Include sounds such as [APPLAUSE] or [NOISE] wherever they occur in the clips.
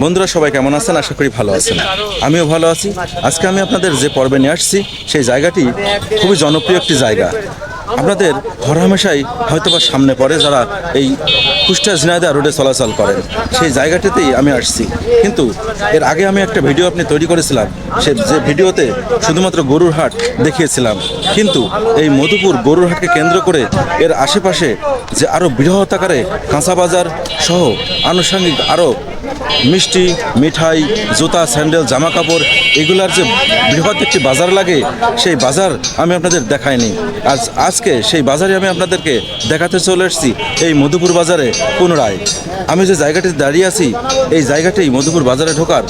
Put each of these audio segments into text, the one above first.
বন্ধুরা সবাই কেমন আছেন? আশা করি ভালো আছেন। আমিও ভালো আছি। আজকে আমি আপনাদের যে পর্বে নিয়ে আসছি, সেই জায়গাটি খুবই জনপ্রিয় একটি জায়গা। আপনাদের হরহামেশাই হয়তোবা সামনে পড়ে যারা এই কুষ্টা ঝিনাইদা রোডে চলাচল করেন। সেই জায়গাটিতেই আমি আসছি। কিন্তু এর আগে আমি একটা ভিডিও আপনি তৈরি করেছিলাম। সে যে ভিডিওতে শুধুমাত্র গরুর হাট দেখিয়েছিলাম। কিন্তু এই মধুপুর গরুর হাটকে কেন্দ্র করে এর আশেপাশে যে আরও বৃহৎ আকারে কাঁচা বাজার সহ আনুষঙ্গিক আরও মিষ্টি, মিঠাই, জুতা, স্যান্ডেল জামা কাপড় এগুলার যে বৃহৎ একটি বাজার লাগে, সেই বাজার আমি আপনাদের দেখাইনি। আজ, আজকে সেই বাজারে আমি আপনাদেরকে দেখাতে চলে এসেছি এই মধুপুর বাজারে পুনরায়। আমি যে জায়গাটিতে দাঁড়িয়ে আছি, এই জায়গাটি মধুপুর বাজারে ঢোকার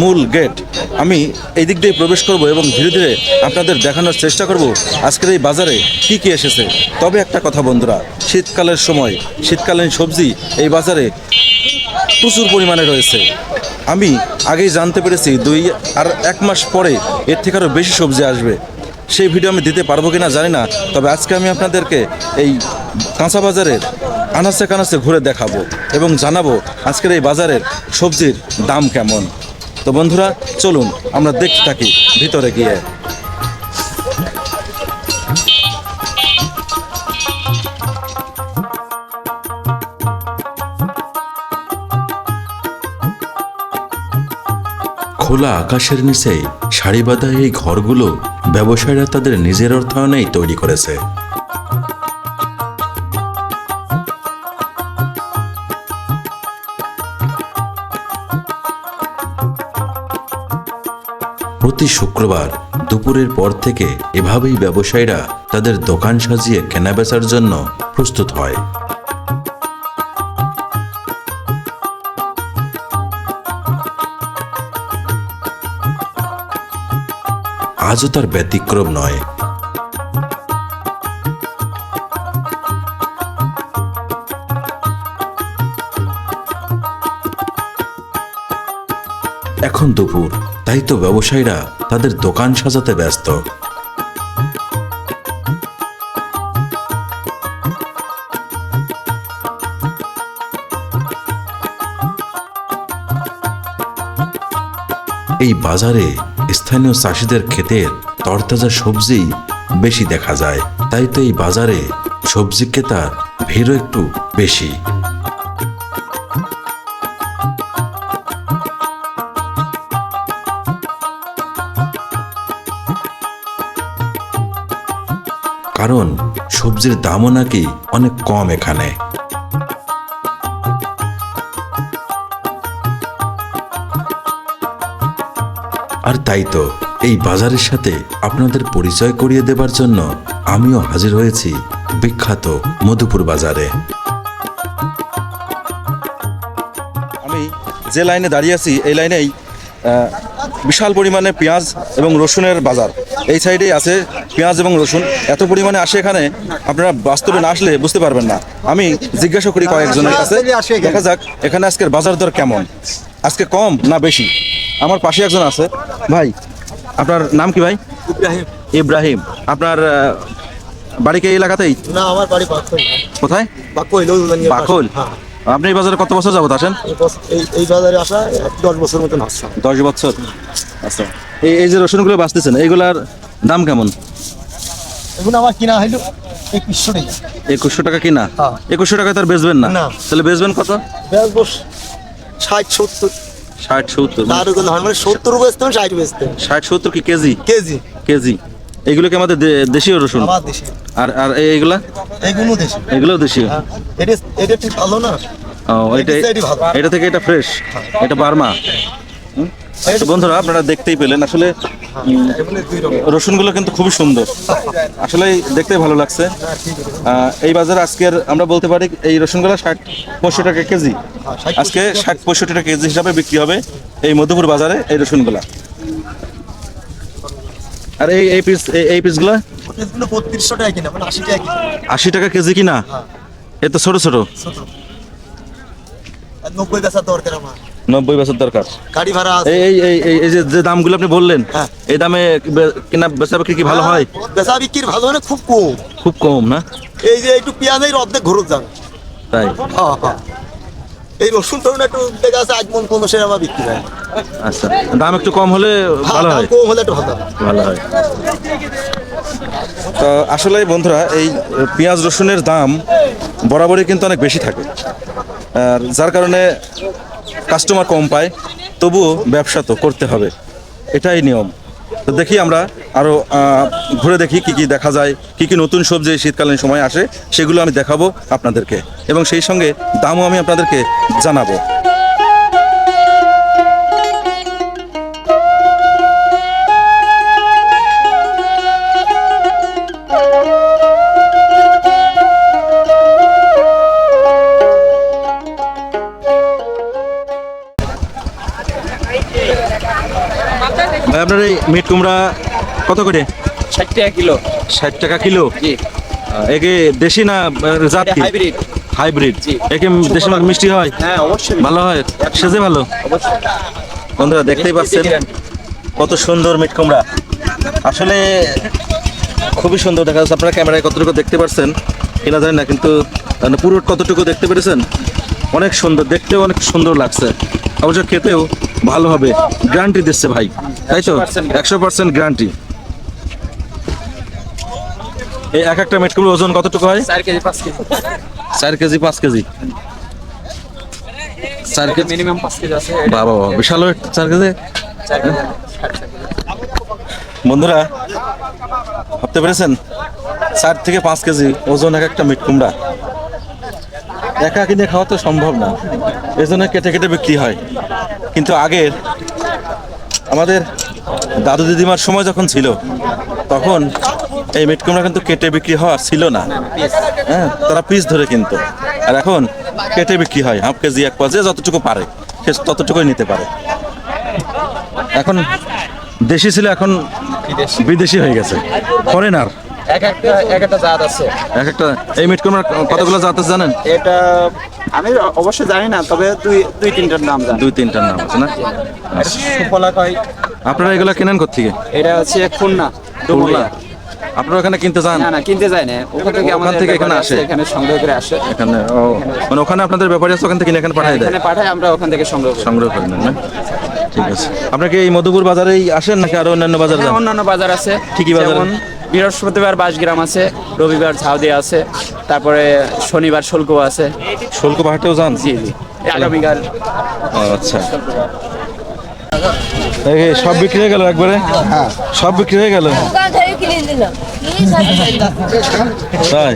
মূল গেট। আমি এই দিক দিয়ে প্রবেশ করব এবং ধীরে ধীরে আপনাদের দেখানোর চেষ্টা করব আজকের এই বাজারে কি কি এসেছে। তবে একটা কথা বন্ধুরা, শীতকালের সময়, শীতকালীন সবজি এই বাজারে প্রচুর পরিমাণে রয়েছে। আমি আগেই জানতে পেরেছি, দুই আর এক মাস পরে এর থেকে আরও বেশি সবজি আসবে। সেই ভিডিও আমি দিতে পারব কিনা জানি না, তবে আজকে আমি আপনাদেরকে এই কাঁচা বাজারের আনাচে কানাচে ঘুরে দেখাবো এবং জানাব আজকের এই বাজারের সবজির দাম কেমন। তো বন্ধুরা, চলুন আমরা দেখতে থাকি ভিতরে গিয়ে। খোলা আকাশের নিচে সারিবাঁধা এই ঘরগুলো ব্যবসায়ীরা তাদের নিজের অর্থায়নেই তৈরি করেছে। প্রতি শুক্রবার দুপুরের পর থেকে এভাবেই ব্যবসায়ীরা তাদের দোকান সাজিয়ে কেনাবেচার জন্য প্রস্তুত হয়। আজও তার ব্যতিক্রম নয়। এখন দুপুর, তাই তো ব্যবসায়ীরা তাদের দোকান সাজাতে ব্যস্ত। এই বাজারে স্থানীয় চাষিদের ক্ষেতের তরতাজা সবজি বেশি দেখা যায়। তাই তো এই বাজারে সবজি ক্রেতার ভিড়ও একটু বেশি। কারণ সবজির দামও নাকি অনেক কম এখানে। আর তাই তো এই বাজারের সাথে আপনাদের পরিচয় করিয়ে দেবার জন্য আমিও হাজির হয়েছি বিখ্যাত মধুপুর বাজারে। আমি যে লাইনে দাঁড়িয়ে আছি এই লাইনেই আহ, বিশাল পরিমাণে পেঁয়াজ এবং রসুনের বাজার। এই সাইডেই আছে পেঁয়াজ এবং রসুন। এত পরিমাণে আসে এখানে আপনারা বাস্তবে না আসলে বুঝতে পারবেন না। আমি জিজ্ঞাসা করি কয়েকজনের কাছে দেখা যাক এখানে আজকের বাজার দর কেমন। আজকে কম না বেশি? আমার পাশে একজন আছে। ভাই আপনার নাম কি ভাই? ইব্রাহিম। ইব্রাহিম। আপনার বাড়ি কি এলাকাতেই? না আমার বাড়ি কোথায়? লৌদানিয়া বাকল। হ্যাঁ। আপনি এই বাজারে কত বছর যাবত আসেন? এই বাজারে আসা দশ বছর মতন আসছে দশ বছর। আচ্ছা। এই এই যে রসুনগুলো বাঁচতেছেন এইগুলার দাম কেমন? এখন আমার কিনা হইল একুশশো টাকা। একুশশো টাকা কিনা? হ্যাঁ। একুশশো টাকা তার বেচবেন না। তাহলে বেচবেন কত? বস ষাট সত্তর। ষাট সত্তর তার ওগুলো হয় মানে সত্তর বেচতে হবে ষাট বেচতে হবে। ষাট সত্তর কি কেজি? কেজি। কেজি। এগুলো কি আমাদের দেশীয় রসুন? আর আর এইগুলা এগুলো? দেশে এগুলো দেশীয়। হ্যাঁ। এটা এটা ভালো না? ও এটা এটা থেকে এটা ফ্রেশ এটা বার্মা? হুম? তো বন্ধুরা, আপনারা দেখতেই পেলেন। আসলে রসুনগুলো কিন্তু খুবই সুন্দর। আসলে দেখতেই ভালো লাগছে। এই বাজারে আজকের, আমরা বলতে পারি, এই রসুনগুলো ষাট পঁয়ষট্টি টাকা কেজি। আজকে ষাট পঁয়ষট্টি টাকা কেজি হিসাবে বিক্রি হবে এই মধুপুর বাজারে এই রসুনগুলা। আর এই এই পিস এই- পিসগুলো আশি টাকা কেজি কিনা? এ তো ছোট ছোট। নব্বই দরকার আমার। নব্বই বছর দরকার। গাড়ি ভাড়া এই এই এই যে যে দামগুলো আপনি বললেন হ্যাঁ। এই দামে কিনা বেচা বিক্রি কি ভালো হয় বেচা বিক্রির ভালো মানে খুব কম। খুব কম না? এই যে একটু পেঁয়াজের অর্ধেক ঘুরত যাবে তাই? হ্যাঁ হ্যাঁ। এই রসুন টরুন একটু দেখা আছে আজ মন কোনো সেরকম বিক্রি হয়। আচ্ছা দাম একটু কম হলে হ্যাঁ, ভালো হয়। কম হলে একটু ভালো। ভালো হয়। তো আসলে বন্ধুরা এই পেঁয়াজ রসুনের দাম বরাবরই কিন্তু অনেক বেশি থাকে। আর যার কারণে কাস্টমার কম পায়, তবুও ব্যবসা তো করতে হবে। এটাই নিয়ম। তো দেখি আমরা আরও ঘুরে দেখি কি কি দেখা যায়, কি কি নতুন সবজি শীতকালীন সময় আসে, সেগুলো আমি দেখাবো আপনাদেরকে। এবং সেই সঙ্গে দামও আমি আপনাদেরকে জানাব। আপনার এই মিট কুমড়া কত করে? ষাট টাকা কিলো। ষাট টাকা কিলো? জি। একে দেশি না জাত কি? হাইব্রিড। হাইব্রিড। একে দেশি মাল মিষ্টি হয়? হ্যাঁ অবশ্যই। ভালো হয়? সেজে ভালো? বন্ধুরা দেখতেই পাচ্ছেন কত সুন্দর মিট কুমড়া। আসলে খুবই সুন্দর দেখা যাচ্ছে। আপনারা ক্যামেরায় কতটুকু দেখতে পাচ্ছেন কিনা জানি না কিন্তু পুরো কতটুকু দেখতে পেরেছেন অনেক সুন্দর দেখতেও অনেক সুন্দর লাগছে। অবশ্য খেতেও ভালো হবে। গ্যারান্টি দিচ্ছে ভাই। তাই তো? একশো পার্সেন্ট গ্যারান্টি এই এক একটা মিট ওজন কতটুকু হয়? চার কেজি পাঁচ কেজি। চার কেজি পাঁচ কেজি। চার কেজি? মিনিমাম পাঁচ কেজি আছে বাবা বাবা বিশাল চার কেজি? বন্ধুরা ভাবতে পেরেছেন? চার থেকে পাঁচ কেজি ওজন এক একটা মিট কুমড়া। একা কিনে খাওয়া তো সম্ভব না। এই জন্য কেটে কেটে বিক্রি হয়। কিন্তু আগের আমাদের দাদু দিদিমার সময় যখন ছিল, তখন এই মিট কুমড়া কিন্তু কেটে বিক্রি হওয়ার ছিল না। হ্যাঁ তারা পিস ধরে কিন্তু। আর এখন কেটে বিক্রি হয়, হাফ কেজি, এক পাশে যতটুকু পারে, সে ততটুকুই নিতে পারে। এখন দেশি ছিল, এখন বিদেশি হয়ে গেছে। ফরেনার এক একটা এক একটা জাত আছে। এক একটা এই মিট কুমড়ার কতগুলো জাত আছে জানেন? এটা আমি অবশ্যই জানি না তবে দুই দুই তিনটার নাম জানি। দুই তিনটার নাম আছে না? সুফলা কয় আপনারা এগুলো কেনেন কোথেকে এটা হচ্ছে খুলনা ডুবুরিয়া আপনারা ওখানে কিনতে যান? না না কিনতে যায় না। ওখান থেকে ওখান থেকে এখানে আসে? এখানে সংগ্রহ করে আসে। এখানে ও মানে ওখানে আপনাদের ব্যাপারী আছে ওখান থেকে কিনে এখানে পাঠায় দেয়? এখানে পাঠায় আমরা ওখান থেকে সংগ্রহ করি। সংগ্রহ করে না? ঠিক আছে। আপনারা কি এই মধুপুর বাজারেই আসেন নাকি আরও অন্যান্য বাজার হ্যাঁ যান অন্যান্য বাজার আছে। ঠিকই বাজার? বৃহস্পতিবার বাসগ্রাম আছে রবিবার ঝাউদি আছে তারপরে শনিবার শুল্ক আছে। শুল্ক পাহাড়েও যান? জি জি। আগামীকাল। আচ্ছা। সব বিক্রি হয়ে গেল একবারে? সব বিক্রি হয়ে গেল? তাই?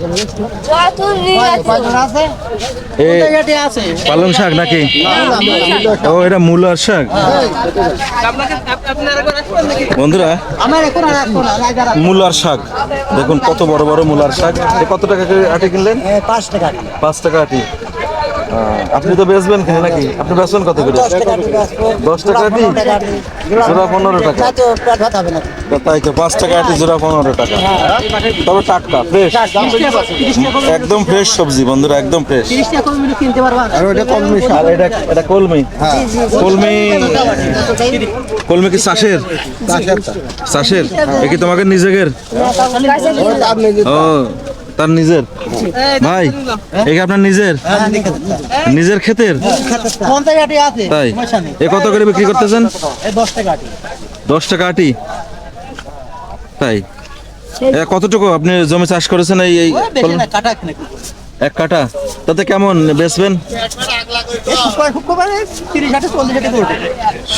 পালং শাক নাকি? ও এটা মূলার শাক? বন্ধুরা মূলার শাক। দেখুন কত বড় বড় মূলার শাক। কত টাকা করে আটি কিনলেন? পাঁচ টাকা পাঁচ টাকা আটি। আপনি তো বেচবেন কিনে নাকি? আপনি বেচবেন কত করে? দশ টাকা আটি জোড়া পনেরো টাকা তো পেট হবে না। তাই তো পাঁচ টাকা আটি জোড়া পনেরো টাকা। তবে টাটকা ফ্রেশ একদম ফ্রেশ সবজি বন্ধুরা একদম ফ্রেশ তিরিশ টাকা কম কিনতে পারবা। আর এটা এটা কলমি। কলমি কলমি কি চাষের? চাষের। এ কি তোমাকে নিজের। ও। তার নিজের? ভাই এ কি আপনার নিজের? নিজের ক্ষেতের? তাই, এ কত করে বিক্রি করতেছেন? দশ টাকা আটি। তাই কতটুকু আপনি জমি চাষ করেছেন এই এই এক কাটা তাতে কেমন বেচবেন?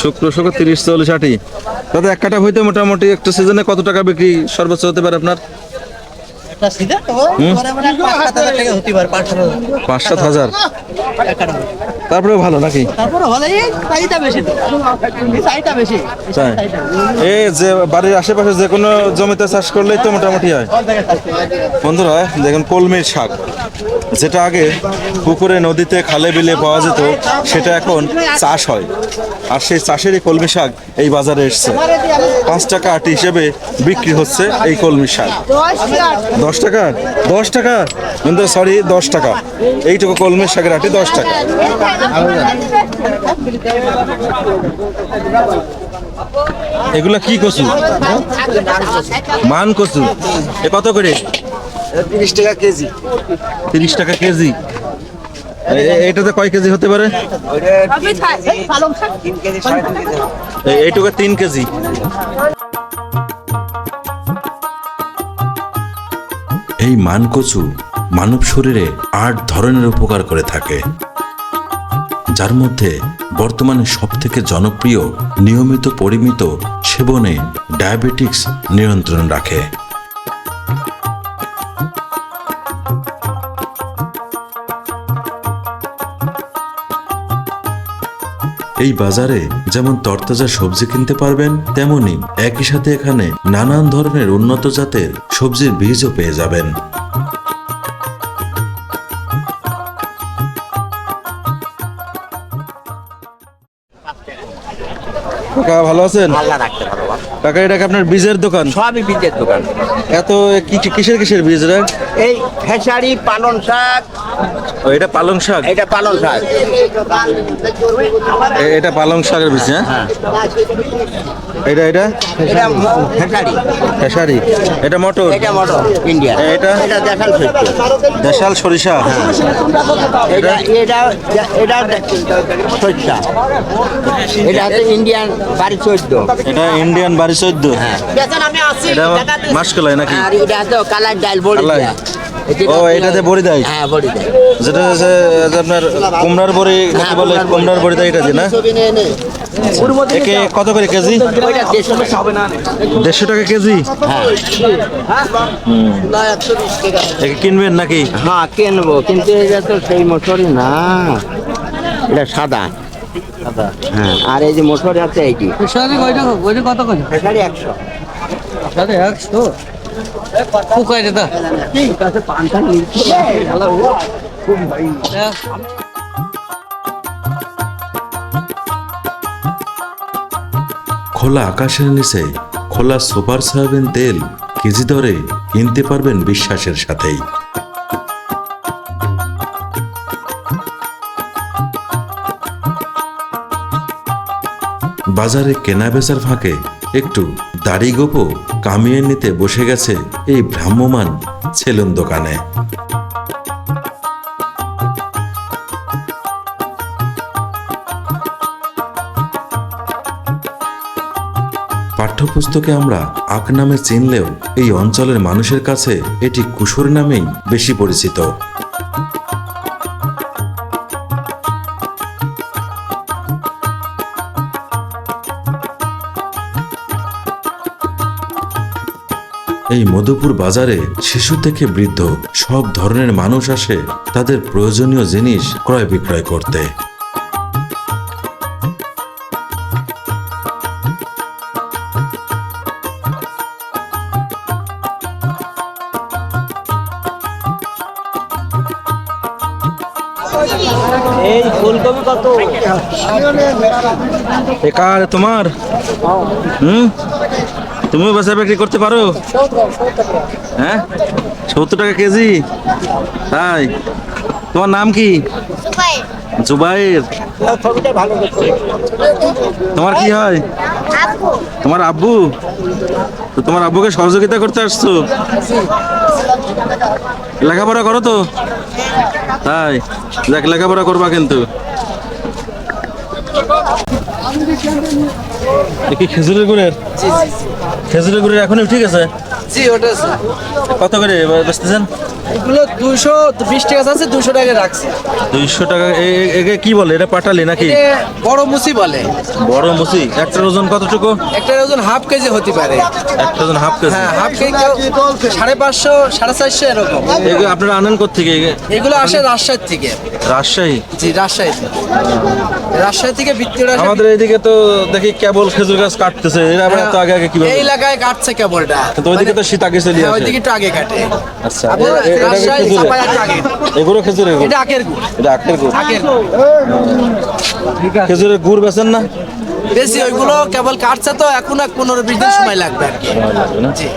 শুক্র শুক্র তিরিশ চল্লিশ আটি। তাতে এক কাটা হইতে মোটামুটি একটা সিজনে কত টাকা বিক্রি সর্বোচ্চ হতে পারে আপনার একটা সিজন তো পরে মানে পাঁচ সাত হাজার। তারপরেও ভালো নাকি? এ যে বাড়ির আশেপাশে যে কোনো জমিতে চাষ করলেই তো মোটামুটি হয়। বন্ধুরা দেখুন কলমির শাক। যেটা আগে পুকুরে, নদীতে খালে বিলে পাওয়া যেত, সেটা এখন চাষ হয়। আর সেই চাষেরই কলমি শাক এই বাজারে এসছে। পাঁচ টাকা আটি হিসেবে বিক্রি হচ্ছে এই কলমি শাক। দশ টাকা দশ টাকা সরি দশ টাকা। এইটুকু কলমির শাকের আটি দশ টাকা। এগুলা কি কচু? মান কচু। এ কত করে? তিরিশ টাকা কেজি। তিরিশ টাকা কেজি? এটাতে কয় কেজি হতে পারে? এ- এইটুকু তিন কেজি। এই মানকচু মানব শরীরে আট ধরনের উপকার করে থাকে। যার মধ্যে বর্তমানে সবথেকে জনপ্রিয় নিয়মিত পরিমিত সেবনে ডায়াবেটিক্স নিয়ন্ত্রণ রাখে। এই বাজারে যেমন তরতাজা সবজি কিনতে পারবেন তেমনি একই সাথে এখানে নানান ধরনের উন্নত জাতের সবজির বীজও পেয়ে যাবেন। কাকা ভালো আছেন? আল্লাহ রাখতে পারো কাকা এটা কি আপনার বীজের দোকান? সবই বীজের দোকান। এত কি- কিসের কিসের বীজ রে? এই খেসারি পালন শাক ও, এটা পালং শাক? এটা পালন শাক। এটা পালং শাকের বীজ হ্যাঁ? এটা এটা? এটা খেসারি খেসারি এটা মটর? এটা মটর ইন্ডিয়া এটা? এটা দেখাল শস্য দেশাল সরিষা? এটা? এটা এটা শস্য এটা হচ্ছে ইন্ডিয়ান বাড়ি চোদ্দ। এটা ইন্ডিয়ান বাড়ি চোদ্দ? এটা মাসকলাই নাকি? আর এটা হচ্ছে কালার ডাল বড়ি। ও, এটাতে বড়ি দেয়? হ্যাঁ বড়ি দেয়। যেটা হচ্ছে যে আপনার কুমড়ার বড়ি বলে কুমড়ার বড়ি। দেয় এটা দিয়ে না? একে কত করে কেজি? দেড়শো টাকা। কেজি? একে কিনবেন নাকি? হ্যাঁ কিনবো। কিন্তু এটা তো সেই মোটরই না। এটা সাদা। হ্যাঁ আর এই যে মোটর আছে এইটি। কত করে? একশো। একশো? পোকায় দাদা খোলা আকাশের নিচে, খোলা সুপার সয়াবিন তেল কেজি দরে কিনতে পারবেন বিশ্বাসের সাথেই। বাজারে কেনা বেচার ফাঁকে একটু দাড়ি গোপো কামিয়ে নিতে বসে গেছে এই ভ্রাম্যমান ছেলুন দোকানে। পাঠ্যপুস্তকে আমরা আক নামে চিনলেও এই অঞ্চলের মানুষের কাছে এটি কুশোর নামেই বেশি পরিচিত। এই মধুপুর বাজারে শিশু থেকে বৃদ্ধ সব ধরনের মানুষ আসে তাদের প্রয়োজনীয় জিনিস ক্রয় বিক্রয় করতে। এই ফুলকপি কত? তোমার? হুম? তুমিও বেচা বিক্রি করতে পারো? হ্যাঁ? সত্তর টাকা কেজি? তাই? তোমার নাম কি? জুবাইর। তোমার কি হয়? তোমার আব্বু? তো তোমার আব্বুকে সহযোগিতা করতে আসছো? লেখাপড়া করো তো? তাই? দেখ লেখাপড়া করবা কিন্তু। এ কি খেজুরের গুড়ের? খেজুরের গুড়ের এখনই ঠিক আছে? জি ওটা কত করে বেচতেছেন এগুলো দুশো বিশ টাকা আছে দুশো টাকা রাখছি। দুইশো টাকা একে কি বলে? এটা পাটালি নাকি? বড় মুসি বলে। বড় মুসি? একটার ওজন কতটুকু? একটা ওজন হাফ কেজি হতে পারে। একটা ওজন হাফ কেজি? হ্যাঁ হাফ কেজি সাড়ে পাঁচশো সাড়ে চারশো এরকম। এগুলো আপনারা আনেন কোথেকে এগুলো আসে রাজশাহী থেকে। রাজশাহী? জি রাজশাহী থেকে। রাজশাহী থেকে বিত্তীয় আমাদের এইদিকে তো দেখি কেবল খেজুর গাছ কাটতেছে। এরা আবার এত আগে আগে কীভাবে এই এলাকায় কাটছে কেবলটা। কিন্তু ওইদিকে তো শীত আগে চলে আসে ওইদিকে একটু আগে কাটে। আচ্ছা রাজশাহী খেজুরের? আগে। এগুলো খেজুরের গুড়। এটা আখের গুড়। এটা আখের গুড়। আখের খেজুরের গুড় বেচেন না? বেশি ওইগুলো কেবল কাটছে তো এখন এক পনেরো বিশ দিন সময় লাগবে আর কি। জি।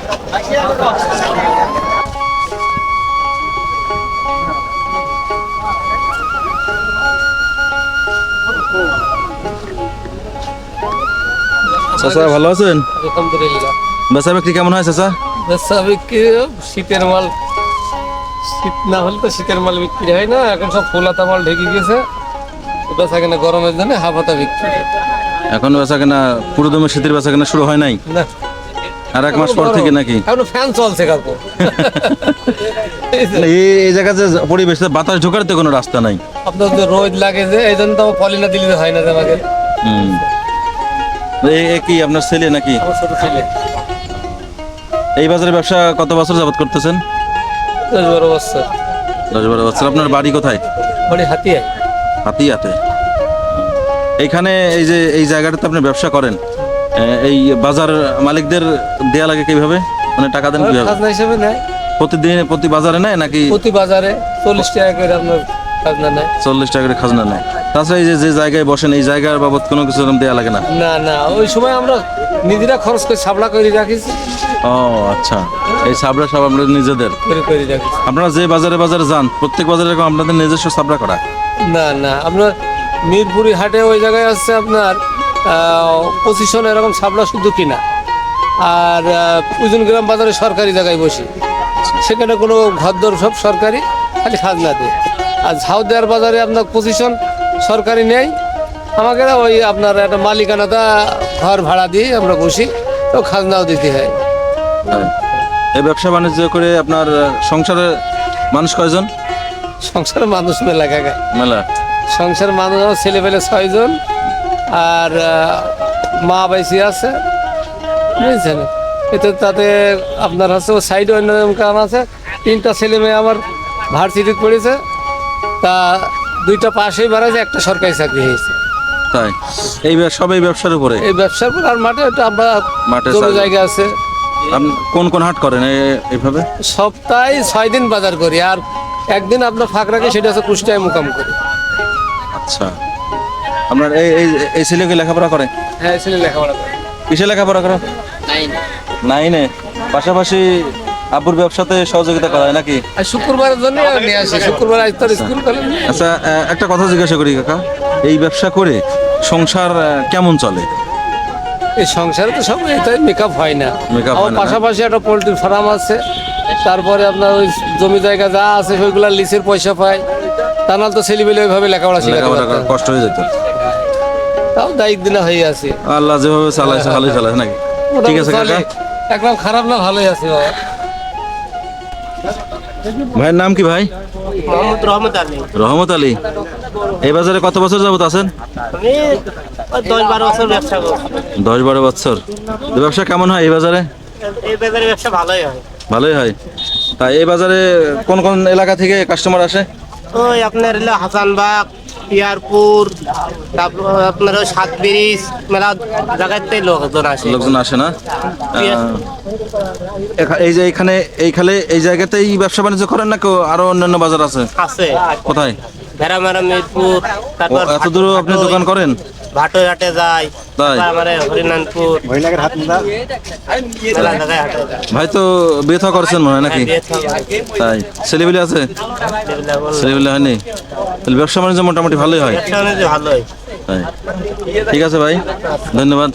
চাচা ভালো আছেন? আলহামদুলিল্লাহ। বেচা বিক্রি কেমন হয় চাচা? স্বাভাবিক শীতের মাল শীত না হলে তো শীতের মাল বিক্রি হয় না এখন সব ফুলাতা মাল ঢেকে গেছে ওটা থাকে না গরমের জন্য হাফ হাতা বিক্রি এখন বেচা কেনা পুরো দমে শীতের বেচা কেনা শুরু হয় নাই? না। আর এক মাস পর থেকে নাকি? এখনও ফ্যান চলছে কাকু। [LAUGHS] এই এই জায়গাতে পরিবেশে বাতাস ঢোকার তো কোনো রাস্তা নাই। আপনার তো রোদ লাগে যে এই জন্য তো পলিনা দিলে হয় না আমাকে। হুম। এ- এ কি আপনার ছেলে নাকি? আমার ছোট ছেলে। এই বাজারে ব্যবসা কত বছর যাবত করতেছেন? দশ বারো বছর। দশ বারো বছর। আপনার বাড়ি কোথায়? বড়ি হাতিয়া। হাতিয়াতে। এইখানে এই যে এই জায়গাটাতে আপনি ব্যবসা করেন এই বাজার মালিকদের দেয়া লাগে কীভাবে? মানে টাকা দেন কীভাবে? খাজনা হিসেবে নেয়। প্রতিদিন প্রতি বাজারে নেয় নাকি প্রতি বাজারে চল্লিশ টাকা করে আপনার খাজনা নেয়। চল্লিশ টাকা করে খাজনা নেয়? তাছাড়া এই যে যে জায়গায় বসেন এই জায়গার বাবদ কোনো কিছু দেয়া লাগে না? না না ওই সময় আমরা নিজেরা খরচ করে সাবলা করে রাখিছি ও আচ্ছা। এই সাবরা সব আপনাদের নিজেদের? করে করে রাখিছি আপনারা যে বাজারে বাজারে যান প্রত্যেক বাজারে এরকম আপনাদের নিজস্ব সাবরা করা? না না আমরা মিরপুরি হাটে ওই জায়গায় আছে আপনার পজিশন এরকম সাবলা শুধু কিনা। আর পুজন গ্রাম বাজারে সরকারি জায়গায় বসি। সেখানে কোনো ঘরদর সব সরকারি খালি খাজনা দেয়। আর ঝাউদেয়ার বাজারে আপনার পজিশন সরকারি নেই। আমাকে ওই আপনার একটা মালিকানাটা ঘর ভাড়া দিয়ে আমরা বসি তো খাজনাও দিতে হয়। এই ব্যবসা বাণিজ্য করে আপনার সংসারে মানুষ কয়জন? সংসারে মানুষ মেলা কাকা। মেলা? সংসার মানুষ আমার ছেলে পেলে ছয়জন আর মা বাইসি আছে। বুঝছেন? এতে তাতে আপনার হচ্ছে ও সাইডে অন্য কাম আছে। তিনটা ছেলে মেয়ে আমার ভার্সিটিতে পড়েছে। তা দুইটা পাশেই বাড়াছে একটা সরকারি চাকরি হয়েছে। তাই? এই সব এই ব্যবসার উপরে? এই ব্যবসার পর আর মাঠে ওটা আমরা মাঠে জায়গা আছে। আপনি কোন কোন হাট করেন এইভাবে সপ্তাহে ছয় দিন বাজার করি আর একদিন আপনার ফাঁক রাখি সেটা হচ্ছে কুষ্টিয়ায় মোকাম করি। আচ্ছা। আপনার এই এই এই ছেলেকে লেখাপড়া করে? হ্যাঁ ছেলে লেখাপড়া করে। কিসে লেখাপড়া করে? নাইনে। পাশাপাশি আব্বুর ব্যবসাতে সহযোগিতা করা হয় নাকি? আর শুক্রবারের জন্য নিয়ে আসি শুক্রবার আজ তার স্কুল কলেজ। আচ্ছা একটা কথা জিজ্ঞাসা করি কাকা। এই ব্যবসা করে সংসার কেমন চলে? এই সংসারে তো সব এটাই মেকআপ হয় না। আমার হয় পাশাপাশি একটা পোলট্রির ফার্ম আছে। তারপরে আপনার ওই জমি জায়গা যা আছে সেগুলো লিসের পয়সা পায়। তা নাহলে তো ছেলেবেলে ওইভাবে লেখাপড়া শেখাতে। কষ্ট হয়ে যেত। তাও দায়িত্ব দিনা হয়ে আছে। আল্লাহ যেভাবে চালাইছে ভালোই চালাইছে নাকি? ঠিক আছে কাকা? একদম খারাপ না ভালোই আছে বাবা। ভাইয়ের নাম কি ভাই? রহমত আলী। রহমত আলী। এই বাজারে কত বছর যাবত আছেন? দশ বারো বছর ব্যবসা দশ বারো বছর। ব্যবসা কেমন হয় এই বাজারে? এই বাজারে ব্যবসা ভালোই হয়। ভালোই হয়। তাই এই বাজারে কোন কোন এলাকা থেকে কাস্টমার আসে? ওই আপনার হলো হাসানবাগ পিয়ারপুর তারপর আপনার ওই সাত ব্রিজ মেলা জায়গাতে লোকজন আসে। লোকজন আসে না? এই যে এইখানে এইখানে এই জায়গাতেই ব্যবসা বাণিজ্য করেন না কেউ আরও অন্যান্য বাজার আছে? আছে। কোথায়? ভেড়ামারা মিরপুর তারপর এত দূর আপনি দোকান করেন? ভাটোঘাটে তাই? তারপর আমার হরিনানপুর। ভাই তো বেথা করছেন মনে হয় নাকি? বিয়ে তাই। ছেলেবেলে আছে? ছেলেবেলে হয়নি? তাহলে ব্যবসা বাণিজ্য মোটামুটি ভালোই হয়। ব্যবসা বাণিজ্য ভালোই। তাই ঠিক আছে ভাই, ধন্যবাদ।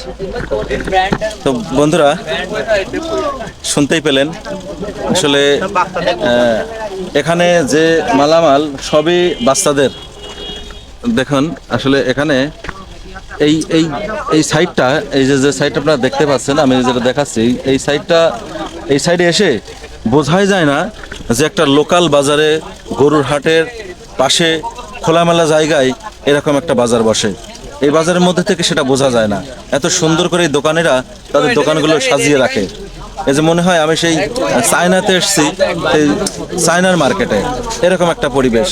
তো বন্ধুরা, শুনতেই পেলেন, আসলে এখানে যে মালামাল সবই বাচ্চাদের। দেখুন, আসলে এখানে এই এই এই সাইডটা, এই যে যে সাইড আপনারা দেখতে পাচ্ছেন, আমি যেটা দেখাচ্ছি, এই সাইডটা, এই সাইডে এসে বোঝাই যায় না যে একটা লোকাল বাজারে গরুর হাটের পাশে খোলামেলা জায়গায় এরকম একটা বাজার বসে। এই বাজারের মধ্যে থেকে সেটা বোঝা যায় না। এত সুন্দর করে এই দোকানিরা তাদের দোকানগুলো সাজিয়ে রাখে। এই যে মনে হয় আমি সেই চায়নাতে এসেছি, এই চায়নার মার্কেটে। এরকম একটা পরিবেশ।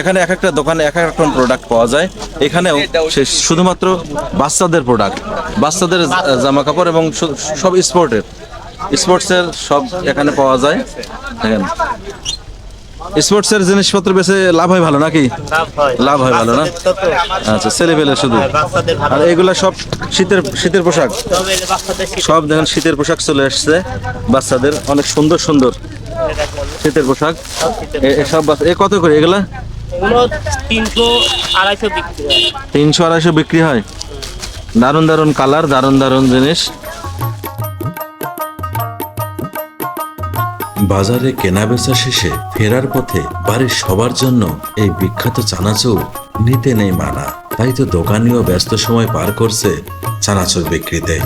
এখানে এক একটা দোকানে এক এক রকম প্রোডাক্ট পাওয়া যায়। এখানেও সে শুধুমাত্র বাচ্চাদের প্রোডাক্ট বাচ্চাদের জামা কাপড় এবং সব স্পোর্টের স্পোর্টসের সব এখানে পাওয়া যায়। দেখেন। স্পোর্টসের জিনিসপত্র বেশি লাভ হয় ভালো নাকি? লাভ হয়। ভালো না? আচ্ছা ছেলে পেলে শুধু। আর এগুলা সব শীতের শীতের পোশাক? সব দেখেন শীতের পোশাক চলে আসছে। বাচ্চাদের অনেক সুন্দর সুন্দর শীতের পোশাক। এ- এসব বাচ্চা- এ কত করে এগুলা? তিনশো আড়াইশো বিক্রি হয়। তিনশো আড়াইশো বিক্রি হয়? দারুণ দারুণ কালার দারুণ দারুণ জিনিস। বাজারে কেনাবেচা শেষে ফেরার পথে বাড়ির সবার জন্য এই বিখ্যাত চানাচুর নিতে নেই মানা। তাই তো দোকানিও ব্যস্ত সময় পার করছে চানাচুর বিক্রিতে।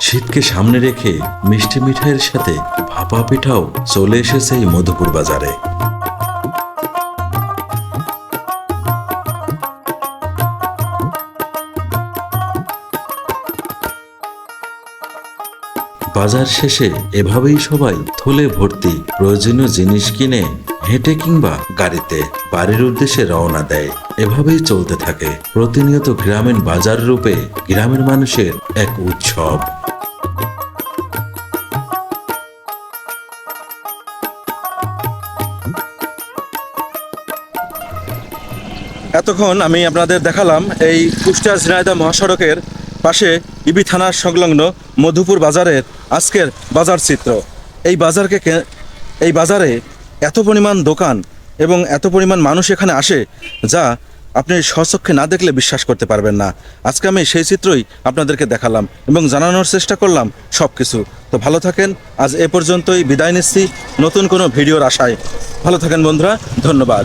শীতকে সামনে রেখে মিষ্টি মিঠাইয়ের সাথে ভাপা পিঠাও চলে এসেছে এই মধুপুর বাজারে। বাজার শেষে এভাবেই সবাই থলে ভর্তি প্রয়োজনীয় জিনিস কিনে হেঁটে কিংবা গাড়িতে বাড়ির উদ্দেশ্যে রওনা দেয়। এভাবেই চলতে থাকে। প্রতিনিয়ত গ্রামীণ বাজার রূপে গ্রামের মানুষের এক উৎসব। এতক্ষণ আমি আপনাদের দেখালাম এই কুষ্টিয়া ঝিনাইদহ মহাসড়কের পাশে ইবি থানার সংলগ্ন মধুপুর বাজারের আজকের বাজার চিত্র। এই বাজারকে এই বাজারে এত পরিমাণ দোকান এবং এত পরিমাণ মানুষ এখানে আসে যা আপনি স্বচক্ষে না দেখলে বিশ্বাস করতে পারবেন না। আজকে আমি সেই চিত্রই আপনাদেরকে দেখালাম এবং জানানোর চেষ্টা করলাম সব কিছু তো ভালো থাকেন, আজ এ পর্যন্তই বিদায় নিচ্ছি। নতুন কোনো ভিডিওর আশায়। ভালো থাকেন বন্ধুরা, ধন্যবাদ।